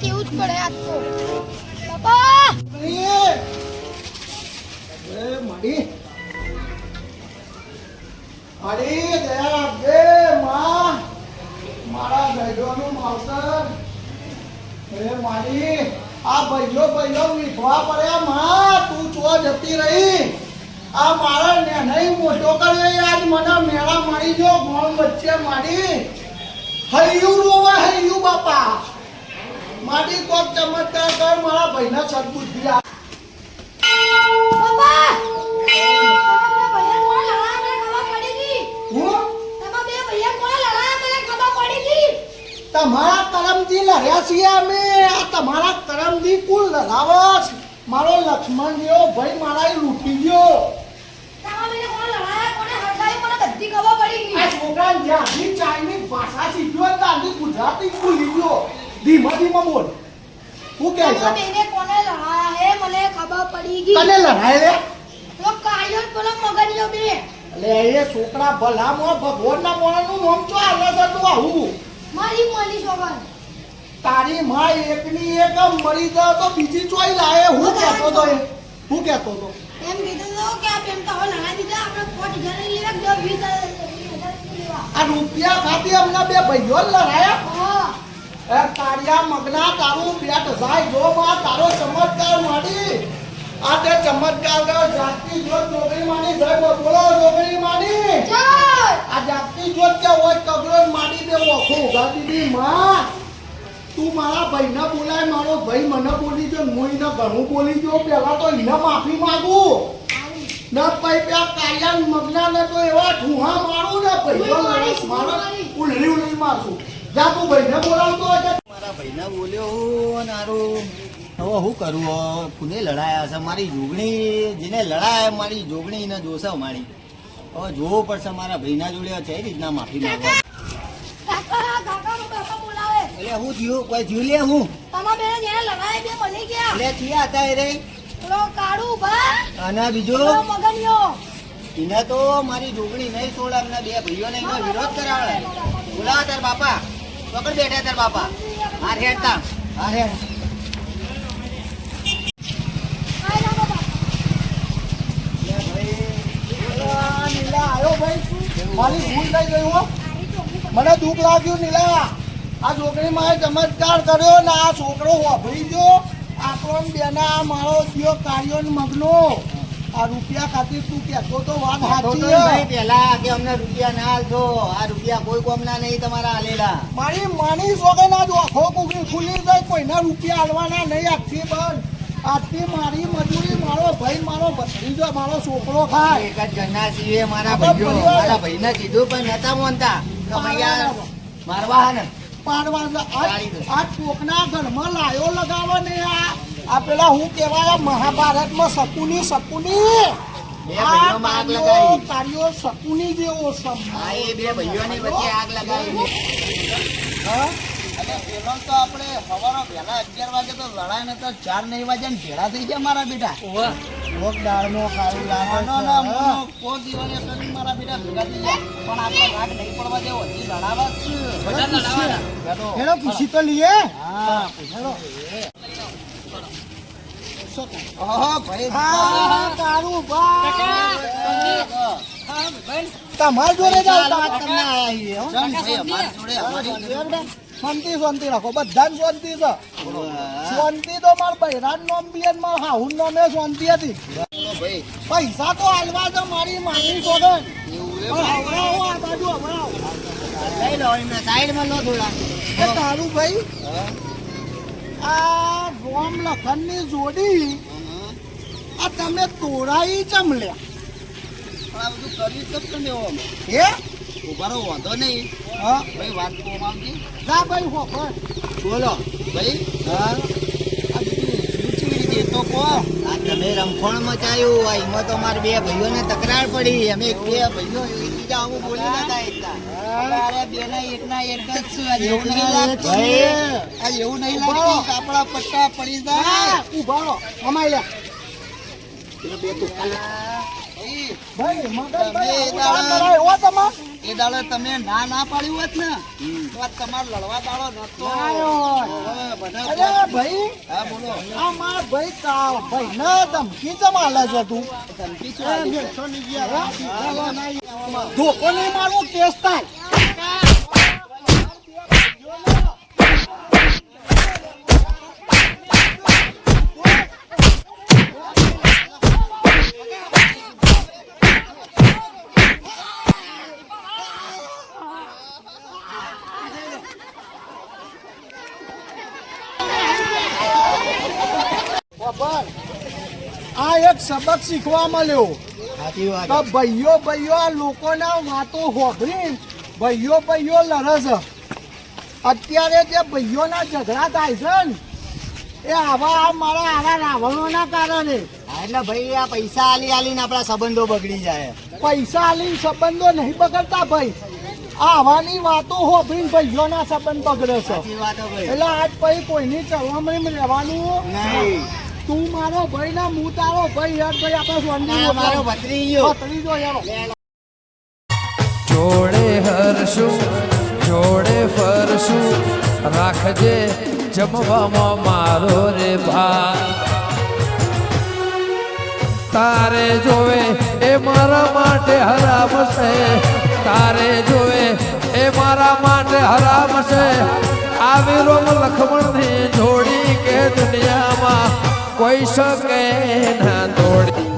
કેવું જ પડે આ તો. આ ભાઈઓ ભાઈઓ વીખવા પડ્યા, માં. તું જતી રહી. આ મારા આજ મને મેળા મળી ગયો ગોળ વચ્ચે મારી હૈયું રોવા હૈયું, બાપા. માડી કોક ચમત્કાર કર મારા ભાઈના સદબુદ્ધિ આ તમારા કરમથી લડ્યા છીએ અમે. આ તમારા કરમથી કુલ લડાવસ મારો લક્ષ્મણ જેવો ભાઈ મારા લૂંટી ગયો. છોકરા જ્યાંથી ચાઇનીઝ ભાષા શીખ્યો ત્યાંથી ગુજરાતી ભૂલી ગયો. ધીમા ધીમા બોલ. હું કે છે? બેને કોને લડાયા હે? મને ખબર પડી ગઈ. તને લડાય લે? પેલો કાયો પેલો મગનિયો બે. લે એ છોકરા ભલામાં મોણનું નામ ચો આલે છે તું આવું? મારી મોલી છોકરા તારી માં એકની એક મરી જાય તો બીજી ચોઈ લાવે. હું કહેતો તો એ. હું કહેતો તો. એમ કીધું તો કે આ બેન તો લડાઈ દીધા આપણે કોટ ઘરે ની લેવા જો વીસ હજારની લેવા. આ રૂપિયા ખાતી અમને બે ભાઈઓ જ લડાયા? હા. એ તારિયા મગના તારું પેટ જાય જો માં તારો ચમત્કાર માડી આ તે ચમત્કાર કર્યો જાતિ જોત જોગણી માની જય બોલો જોગણી માની. આ જાતિ જોત કે હોય કગરો માડી દે ઓખો ઉગાડી દી માં. તું મારા ભાઈને બોલાય મારો ભાઈ મને બોલી જો હું એને ઘણું બોલી જો પેલા તો એને માફી માંગુ. ન ભાઈ પેલા કાયા મગના ને તો એવા ઠુહા મારું ને ભાઈ મારો. ઉલરી ઉલરી મારશું જા તું ભાઈને બોલાવતો મારા ભાઈને બોલ્યો ને હારું, હવે શું કરું? કોને લડાયા છે? મારી જોગણી, જેને લડાયા મારી જોગણી ને જોશે મારી હવે જોવો પડશે મારા ભાઈના જોડે છે એ રીતના માફી માંગવા નો એટલે હું થયું? કોઈ થયું લે હું? એટલે રે. અને બીજો? એને તો મારી જોગણી નહીં છોડે એમના બે ભાઈઓને એનો વિરોધ કરાવે બોલાવો તાર બાપા. પકડ બેઠા તાર બાપા. હાર હેડ તા હાર મારી ભૂલ થઈ ગઈ હો. મને દુઃખ લાગ્યું નીલા. આ છોકરી મારે ચમત્કાર કર્યો ને આ છોકરો વાપરી ગયો. આપણો બેના મારો થયો કાર્યો મગનો. આ રૂપિયા ખાતી તું કહેતો તો વાત સાચી ભાઈ પહેલા કે અમને રૂપિયા ના આલતો આ રૂપિયા કોઈ કોમના નહીં તમારા આલેલા મારી માની સોગન જો આખો કુકી ખુલી જાય કોઈના રૂપિયા આલવાના નહીં આખી બંધ આજથી મારી મજૂરી મારો ભાઈ મારો ભત્રીજો મારો છોકરો ખાય. એક જ ઘરના છીએ મારા ભાઈઓ. મારા ભાઈને કીધું પણ નતા મોનતા. મારવા હે ને પાડવા. આ ચોકના ઘરમાં લાયો લગાવો ને આ. આ પેલા હું કહેવાય આ મહાભારતમાં શકુની શકુની. બે આગ કાર્યો શકુની જેવો તો આપણે સવારે વહેલા અગિયાર વાગે તો લડાઈ ને તો ચાર નહીં વાગે ને ભેળા થઈ ગયા મારા બેટા. લોક દાળનો કાળું લાગે આનો છે. ને દિવસ મારા બેટા ભેગા થઈ ગયા. પણ આપણે રાગ નહીં પડવા દેવો હજી લડાવા જ છે. બેઠો. પૂછી તો લઈએ હા હેડો ભાઈ તમાર જોડે. શાંતિ શાંતિ રાખો બધાને શાંતિ છે હતી પૈસા તો હાલવા તો મારી માની લો થોડા તારું ભાઈ આ રોમ લખનની જોડી આ તમે તોડાઈ ચમલ્યા પણ આ બધું કર્યું તો કેમ એવો અમે? હે? ઉભારો વાંધો નહીં. હા. ભાઈ વાત તો આવતી જા ભાઈ હોફર બોલો ભાઈ. હા. આ બધું તો કહો. આ તમે રમખોણ મચાયું એમાં તો અમારા બે ભાઈઓને તકરાર પડી. અમે બે ભાઈઓ એકબીજા આવું બોલી ના એકતા અમારે બેના એકના એક જ છે. આ એવું નહીં લાગતું આ એવું નહીં લાગતું આપણા પટ્ટા પડી જાય. એ દાડો તમે. ના ના પાડ્યું હોત ને તો તમારે લડવા દાડો નતો ભાઈ. હા બોલો. આ મારા ભાઈ કા ભાઈ ના ધમકી ચમ આલે છે તું? ધમકી? ધોકો નહીં મારવો કેસ થાય બાબર, આ એક સબક શીખવા મળ્યો. તો ભાઈઓ ભાઈઓ આ લોકોના વાતો હોભરી ભાઈઓ ભાઈઓ લડે છે અત્યારે જે ભાઈઓના ઝઘડા થાય છે ને એ આવા આ મારા આવા રાવણોના કારણે. એટલે ભાઈ આ પૈસા આલી આલીને આપણા સંબંધો બગડી જાય. પૈસા આલી સંબંધો નહીં બગડતા ભાઈ. આવાની વાતો હોભરીને ભાઈઓના સંબંધ બગડે છે. એટલે આજ પછી કોઈની ચવામણી રહેવાનું નહીં. તું મારો ભાઈ ના હું તારો ભાઈ યાર ભાઈ આપણે આ મારો? ભત્રીજો. ભત્રીજો યાર. જોડે હરશું જોડે ફરશું રાખજે જમવામાં મારો રે ભાઈ તારે જોવે એ મારા માટે હરામ છે તારે જોવે એ મારા માટે હરામ છે. આવી રોમ લખમણની જોડી કે દુનિયામાં કોઈ શકે ના તોડી